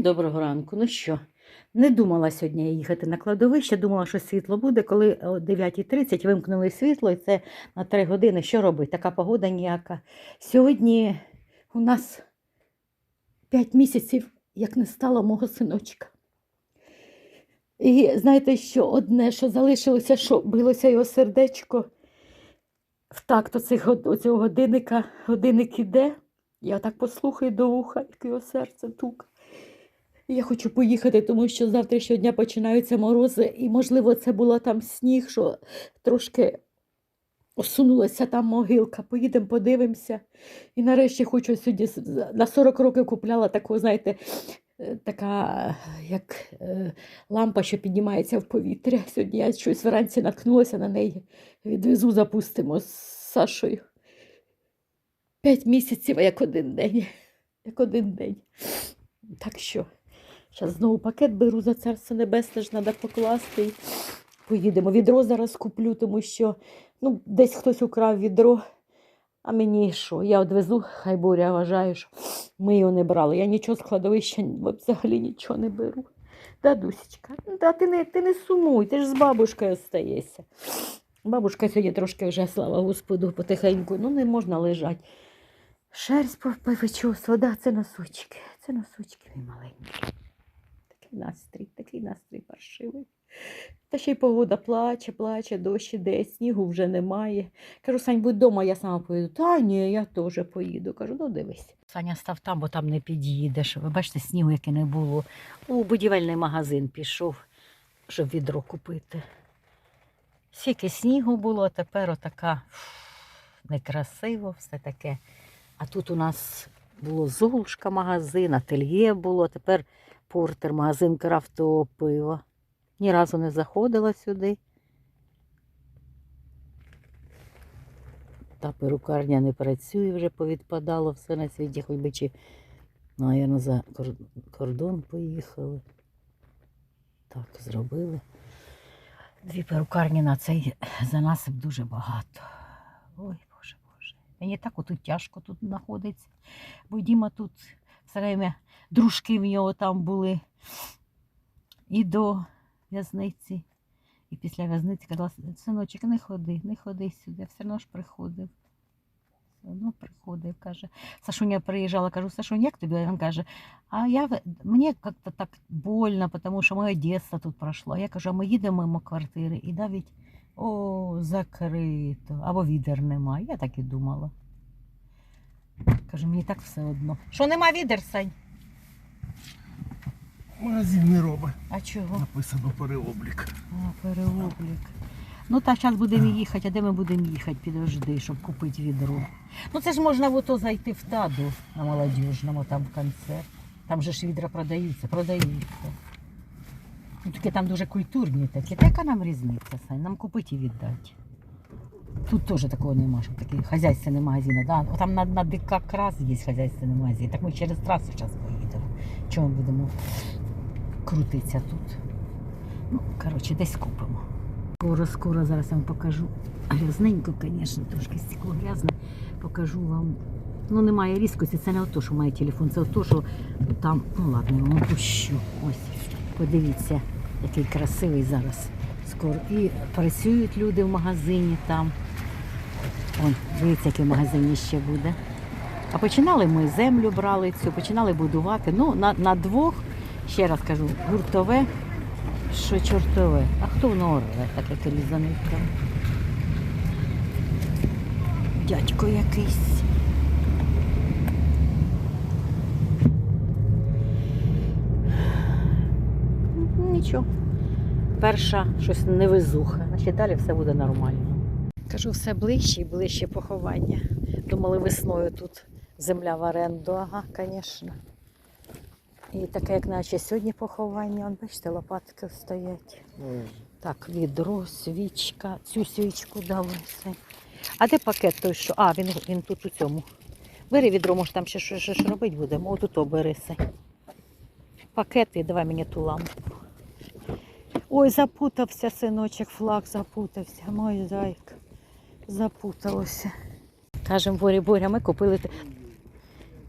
Доброго ранку. Ну що, не думала сьогодні їхати на кладовище, думала, що світло буде, коли о 9.30 вимкнули світло, і це на 3 години. Що робити? Така погода ніяка. Сьогодні у нас 5 місяців, як не стало мого синочка. І знаєте, що одне, що залишилося, що билося його сердечко в такт оцього годинника, годинник іде. Я так послухаю до вуха, як його серце тук. Я хочу поїхати, тому що з завтрашнього дня починаються морози, і, можливо, це була там сніг, що трошки осунулася там могилка. Поїдемо, подивимося. І нарешті хочу сьогодні на 40 років купляла таку, знаєте, е, така як е, лампа, що піднімається в повітря. Сьогодні я щось вранці наткнулася на неї. Відвезу, запустимо з Сашою. П'ять місяців, як один день. Як один день. Так що, зараз знову пакет беру за царство небесне, ж треба покласти. Поїдемо. Відро зараз куплю, тому що ну, десь хтось украв відро. А мені що? Я одвезу, хай Боря вважає, що ми його не брали. Я нічого з кладовища взагалі нічого не беру. Да, Дусечка, ну, да, ти, не, ти не сумуй, ти ж з бабушкою остаєшся. Бабушка сьогодні трошки вже, слава Господу, потихеньку, ну не можна лежати. Шерсть повичосила, да, це носочки, це носочки мій маленький. Такий настрій, такий настрій паршивий. Та ще й погода плаче, плаче, дощ іде, снігу вже немає. Кажу, Сань, будь вдома, я сама поїду. Та ні, я теж поїду. Кажу, ну дивись. Саня став там, бо там не під'їдеш. Ви бачите, снігу, яке не було. У будівельний магазин пішов, щоб відро купити. Скільки снігу було, а тепер отака некрасиво, все таке. А тут у нас було Золушка магазин, ательє було, тепер портер, магазин крафтового пива. Ні разу не заходила сюди. Та перукарня не працює, вже повідпадало все на світі, хоч би чи, наверно, за кордон поїхали. Так, зробили. Дві перукарні на цей занасип дуже багато. Ой, Боже, Боже. Мені так отут тяжко тут знаходиться. Бо Діма тут все дружки в нього там були. І до в'язниці, і після в'язниці казала, синочок, не ходи, не ходи сюди, все одно ж приходив. Все одно приходив, каже. Сашуня приїжджала, кажу, Сашунь, як тобі? Він каже, а я, мені як-то так больно, тому що моє дитинство тут пройшло. Я кажу, а ми їдемо мимо квартири і навіть о, закрито, або відер немає. Я так і думала. Кажу, мені так все одно. Що нема відер, Сань? Магазин не робить. А чого? Написано переоблік. О, переоблік. Ну, та зараз будемо їхати, а де ми будемо їхати? Підожди, щоб купити відро. Ну це ж можна в ото зайти в таду на молодіжному, там в концерт. Там же ж відра продаються, продаються. Ну, такі там дуже культурні такі. Та яка нам різниця, Сань? Нам купити і віддати. Тут теж такого нема, щоб такий хазяйственний магазин. Да? Там на, на ДК крас є хазяйственний магазин. Так ми через трасу зараз поїдемо. Чому будемо крутитися тут? Ну, коротше, десь купимо. Скоро, скоро зараз я вам покажу. Грязненько, звісно, трошки стекло грязне. Покажу вам. Ну, немає різкості, це не ото, що має телефон, це ото, що там, ну ладно, я вам опущу. Ось, подивіться, який красивий зараз. І працюють люди в магазині там. Ой, дивіться, який в магазині ще буде. А починали ми землю брали цю, починали будувати. Ну, на, на двох, ще раз кажу, гуртове що чортове. А хто воно оре, так як різаника? Дядько якийсь. Нічого. Перша щось невезуха, значить далі все буде нормально. Кажу, все ближче і ближче поховання. Думали, весною тут земля в оренду. Ага, звісно. І таке, як наче сьогодні поховання, он, бачите, лопатки стоять. Так, відро, свічка. Цю свічку дали. А де пакет той, що? А, він, він тут у цьому. Бери відро, може там ще щось робити будемо. Отут о, бери все. Пакети, давай мені ту лампу. Ой, запутався синочок, флаг запутався. Мой зайк. Запуталося. Кажемо, Борі, Боря, ми купили.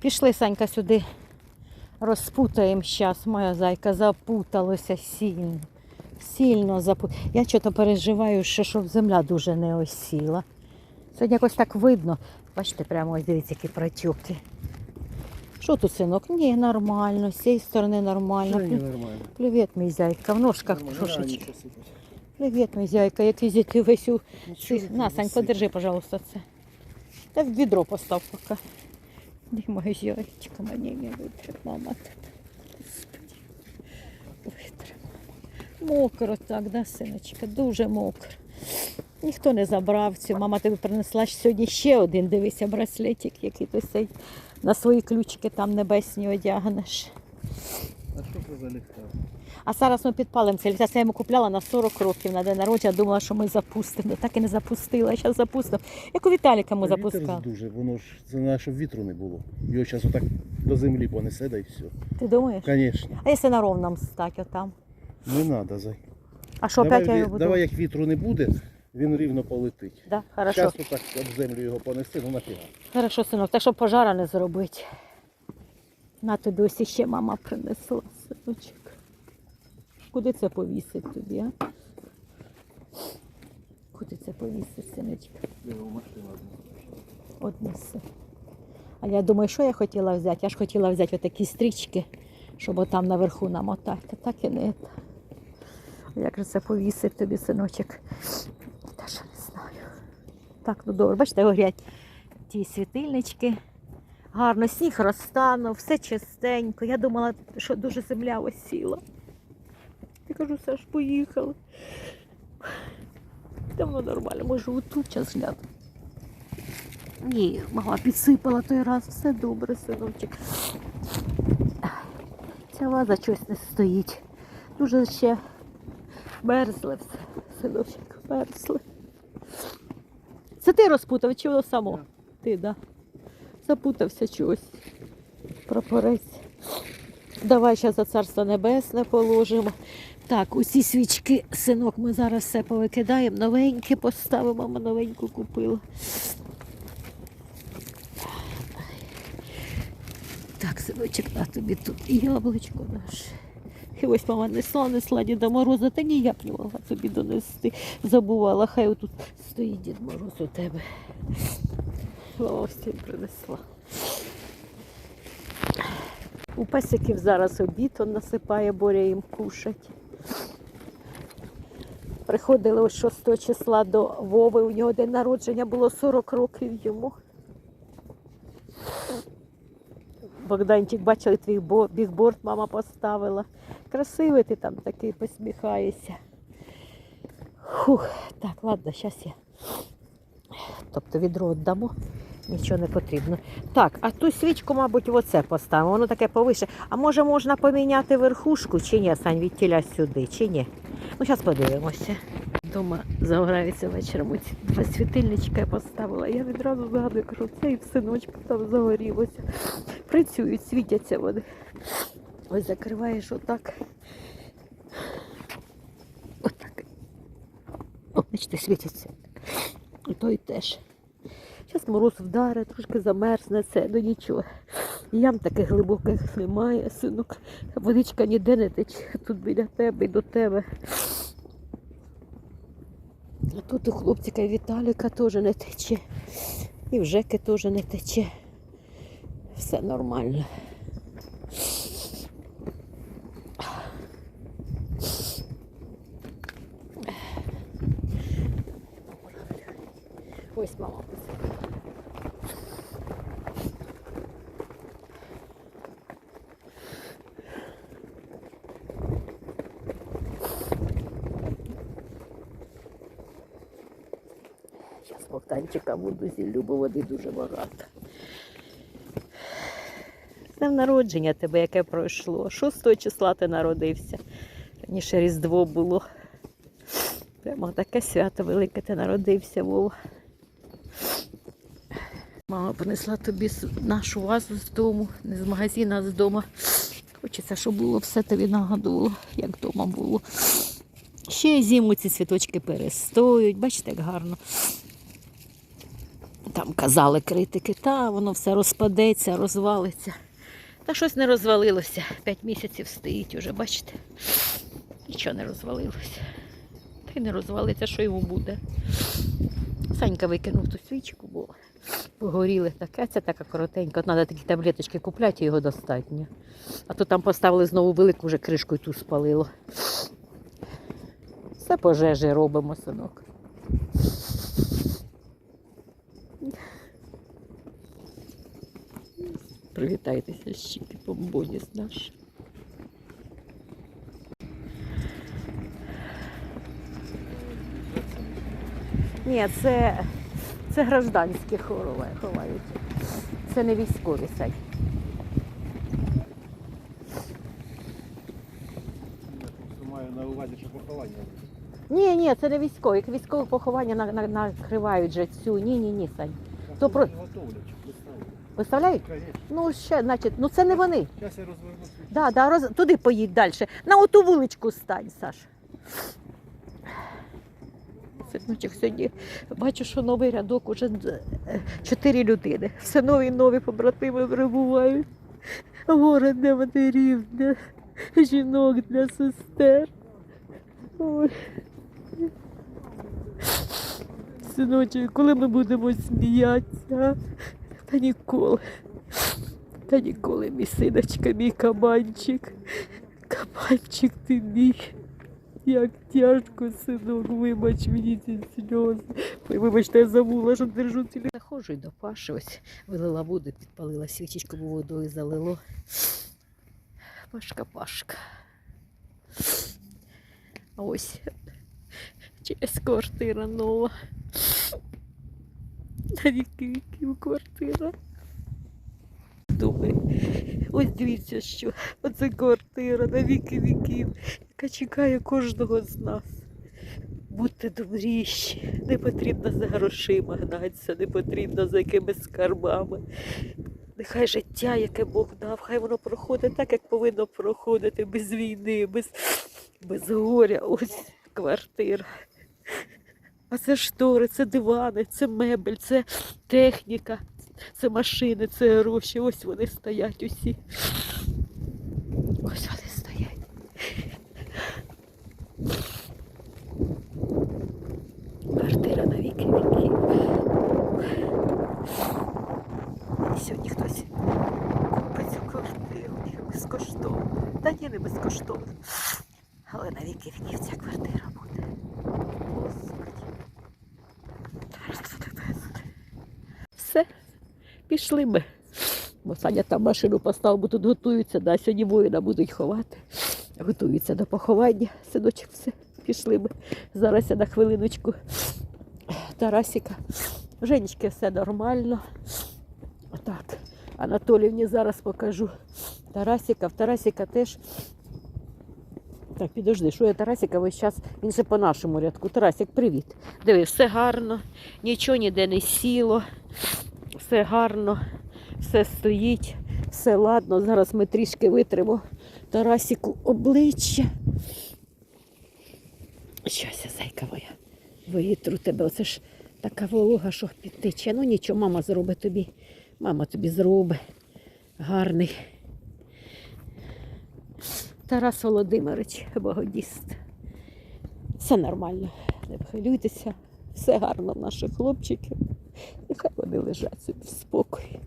Пішли, Санька, сюди Розпутаємо зараз, моя зайка запуталася сильно. Сильно запуталася. Я чого переживаю, що щоб земля дуже не осіла. Сьогодні якось так видно. Бачите, прямо ось дивіться, які протюки. Що тут, синок? Ні, нормально, з цієї сторони нормально. Ні, нормально. Привіт, мій зайка. В ножках трошечки. Привіт, мій зайка, який зіти весь у На, Сань, подержи, пожалуйста, це. Та в відро постав поки. Ні, моя зайчика, мені не витре. Мокро так, да, синочка, дуже мокро. Ніхто не забрав цю. Мама тобі принесла сьогодні ще один, дивися, браслетик, який ти сей на свої ключики там небесні одягнеш. А що це за ліхтар? А зараз ми підпалимо це ліхтар. Це я йому купляла на 40 років на день народження. Думала, що ми запустимо. Так і не запустила. Зараз запустимо. Як у Віталіка ми запускали. дуже, воно ж це не щоб вітру не було. Його зараз отак до землі понесе, да і все. Ти думаєш? Звісно. А якщо на ровному стати отам? Не треба, зай. А що опять я його буду? давай, як вітру не буде, він рівно полетить. Да? Хорошо. Зараз отак об землю його понести, ну нафіга. Хорошо, синок, так щоб пожара не зробити. На тобі ось іще мама принесла, синочок. Куди це повісить тобі, а? Куди це повісить, синочок? Однеси. А я думаю, що я хотіла взяти? Я ж хотіла взяти отакі стрічки, щоб отам наверху намотати. Так і не. Як же це повісить тобі, синочок? Та що не знаю. Так, ну добре, бачите, горять ті світильнички. Гарно, сніг розтанув, все чистенько. Я думала, що дуже земля осіла. Я кажу, все ж поїхали. Давно нормально, може отут час гляну. Ні, мама підсипала той раз, все добре, синочок. Ця ваза щось не стоїть. Дуже ще мерзле все, синочок, мерзле. Це ти розпутав, чи воно само? Так. Ти, да. Запутався чогось. Прапорець. Давай зараз за царство небесне положимо. Так, усі свічки, синок, ми зараз все повикидаємо, новенькі поставимо, мама новеньку купила. Так, синочок, на тобі тут яблучко наше. І ось мама несла, несла Діда Мороза, та ніяк не могла тобі донести. Забувала, хай отут стоїть Дід Мороз у тебе. Мама цим принесла. У песиків зараз обід он насипає, Боря їм кушать. Приходили ось 6 числа до Вови, у нього день народження було 40 років йому. Богданчик, бачили, твій бо- бігборд мама поставила. Красивий ти там такий посміхаєшся. Фух, так, ладно, зараз я. Тобто відро віддамо, нічого не потрібно. Так, а ту свічку, мабуть, в оце поставимо. Воно таке повише. А може можна поміняти верхушку чи ні, Сань, від тіля сюди, чи ні? Ну, зараз подивимося. Дома загорається вечором оці два світильничка я поставила. Я відразу згадую, кажу, цей в синочку там загорілося. Працюють, світяться вони. Ось закриваєш отак. Отак. О, бачите, світяться. І той теж. Зараз мороз вдарить, трошки замерзне це, ну нічого. Ям таких глибоких немає, синок. Водичка ніде не тече, тут біля тебе і до тебе. А тут у хлопчика Віталіка теж не тече. І в Жеки теж не тече. Все нормально. Ось мама Богданчика буду зіллю, води дуже багато. Днем народження тебе, яке пройшло. 6 числа ти народився. Раніше Різдво було. Прямо таке свято велике ти народився, Вова. Мама принесла тобі нашу вазу з дому, не з магазину, а з дому. Хочеться, щоб було все тобі нагадувало, як вдома було. Ще зиму ці цвіточки перестоють. Бачите, як гарно. Там казали критики, та воно все розпадеться, розвалиться. Та щось не розвалилося. П'ять місяців стоїть уже, бачите? Нічого не розвалилося. Та й не розвалиться, що йому буде. Санька викинув ту свічку, бо погоріли таке, це така коротенька. От Треба такі таблеточки купляти, і його достатньо. А то там поставили знову велику, вже кришкою ту спалило. Все пожежі робимо, синок. Привітайтеся щіки бомбоніс наш. Ні, це, це гражданські ховають. ховають. Це не військові сай. Маю на увазі, що поховання. Ні, ні, це не військові. Як Військове поховання на, на, накривають же цю. Ні, ні, ні, Сань. То про-. Виставляють? Ну, ще, значить, ну це не вони. Зараз я розвернусь. Да, да, роз... туди поїдь далі. На оту вуличку стань, Саш. Синочок, сьогодні бачу, що новий рядок уже е, чотири людини. Все нові і нові побратими прибувають. Горе для матерів, для жінок, для сестер. Ой. Синочок, коли ми будемо сміятися? Та ніколи. Та ніколи, мій синочка, мій кабанчик. Кабанчик ти мій. Як тяжко, синок, вибач мені ці сльози. Вибачте, я забула, що держу цілі. Заходжу й до Паші, ось вилила воду, підпалила свічечку, бо водою залило. Пашка, Пашка. Ось через квартира нова. На віки віків квартира. Думаю, ось дивіться, що оце квартира на віки віків, яка чекає кожного з нас. Будьте добріші, не потрібно за грошима гнатися, не потрібно за якимись скарбами. Нехай життя, яке Бог дав, хай воно проходить так, як повинно проходити, без війни, без, без горя. Ось квартира. А це штори, це дивани, це мебель, це техніка, це машини, це гроші. Ось вони стоять усі. Ось вони стоять. Квартира на віки віків. І сьогодні хтось купить цю квартиру безкоштовно. Та ні, не безкоштовно. Але на віки віків ця квартира буде. Господи. Зараз буде безлад. Все, пішли ми. Бо Саня там машину поставив, бо тут готуються, да, сьогодні воїна будуть ховати. Готуються до поховання. Синочок, все, пішли ми. Зараз я на хвилиночку. Тарасіка. Женечки все нормально. Отак. Анатоліївні зараз покажу. Тарасіка. В Тарасіка теж. Так, підожди, що я Тарасіка весь час, він ще по нашому рядку. Тарасік, привіт. Диви, все гарно, нічого ніде не сіло, все гарно, все стоїть, все ладно. Зараз ми трішки витримо Тарасіку обличчя. Щось зайка моя. Витру тебе. Оце ж така волога, що підтече. Ну нічого, мама зробить тобі. Мама тобі зробить. Гарний. Тарас Володимирович, богодіст. Все нормально. Не хвилюйтеся. Все гарно в наших хлопчиків. Нехай вони лежать собі в спокої.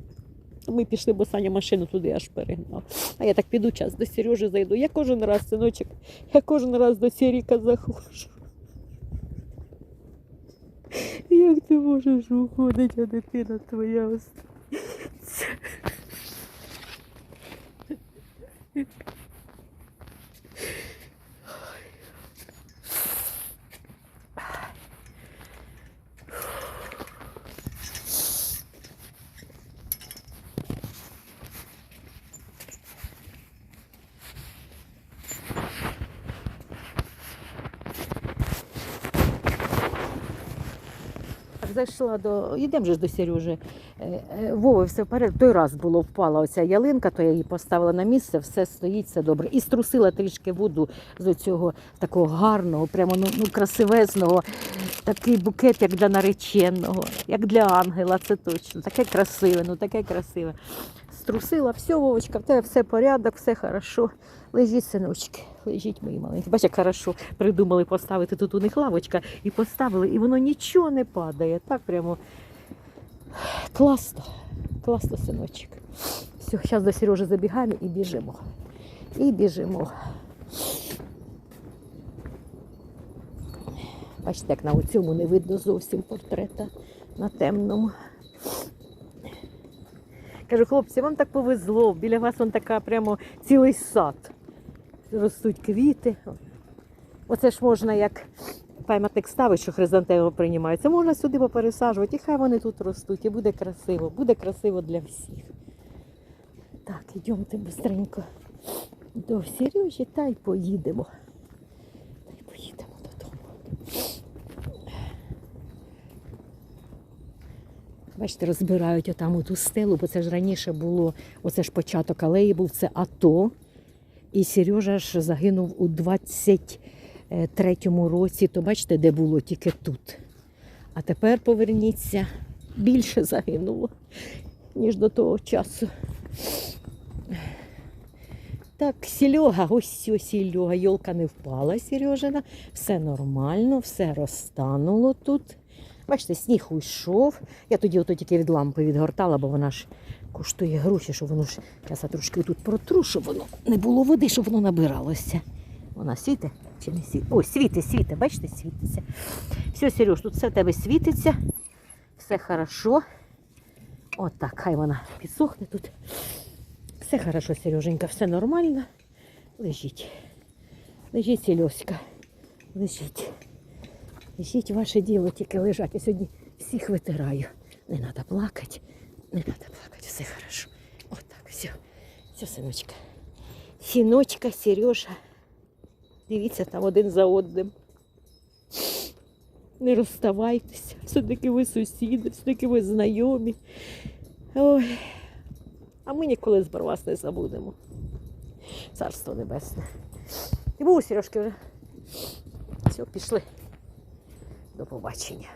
Ми пішли, бо Саня машину туди аж перегнав. А я так піду час до Сережі зайду. Я кожен раз, синочок, я кожен раз до Сіріка заходжу. Як ти можеш уходити, а дитина твоя зайшла до. Йдемо ж до Сережі. Е, е, Вови, все вперед. Той раз було впала оця ялинка, то я її поставила на місце, все стоїть, все добре. І струсила трішки воду з цього такого гарного, прямо ну, ну красивезного. Такий букет, як для нареченого, як для ангела, це точно. Таке красиве, ну таке красиве. струсила, все, Вовочка, в тебе все порядок, все хорошо. Лежіть, синочки, лежіть, мої маленькі. Бачиш, як хорошо придумали поставити тут у них лавочка і поставили, і воно нічого не падає. Так прямо класно, класно, синочок. Все, зараз до Сережі забігаємо і біжимо. І біжимо. Бачите, як на цьому не видно зовсім портрета на темному. Кажу, хлопці, вам так повезло. Біля вас он така прямо цілий сад. Ростуть квіти. Оце ж можна як пам'ятник ставить, що хризантеми приймаються. Можна сюди попересаджувати, і хай вони тут ростуть, і буде красиво, буде красиво для всіх. Так, йдемте быстренько до Сережі та й поїдемо. Та й поїдемо додому. Бачите, розбирають отам оту стелу, бо це ж раніше було, оце ж початок алеї був, це АТО. І Сережа ж загинув у 23-му році, то бачите, де було тільки тут. А тепер поверніться, більше загинуло, ніж до того часу. Так, Серега, ось Серега, йолка не впала, Сережина. Все нормально, все розтануло тут. Бачите, сніг уйшов. Я тоді ото тільки від лампи відгортала, бо вона ж коштує гроші, щоб воно ж зараз трошки тут протру, щоб воно не було води, щоб воно набиралося. Вона світе чи не світить? Ой, світить, світить, бачите, світиться. Все, Сереж, тут все в тебе світиться, все хорошо. От так, хай вона підсохне тут. Все хорошо, Сереженька, все нормально. Лежіть. Лежіть, Сільоська. Лежіть. Лежіть ваше діло, тільки лежать. Я сьогодні всіх витираю. Не треба плакати. Не треба плакати, все хорошо. От так, все. Все, синочка. Сіночка, Сережа. Дивіться там один за одним. Не розставайтеся. Все-таки ви сусіди, все-таки ви знайомі. Ой. А ми ніколи про вас не забудемо. Царство небесне. І був Сережки вже. Все, пішли. До побачення.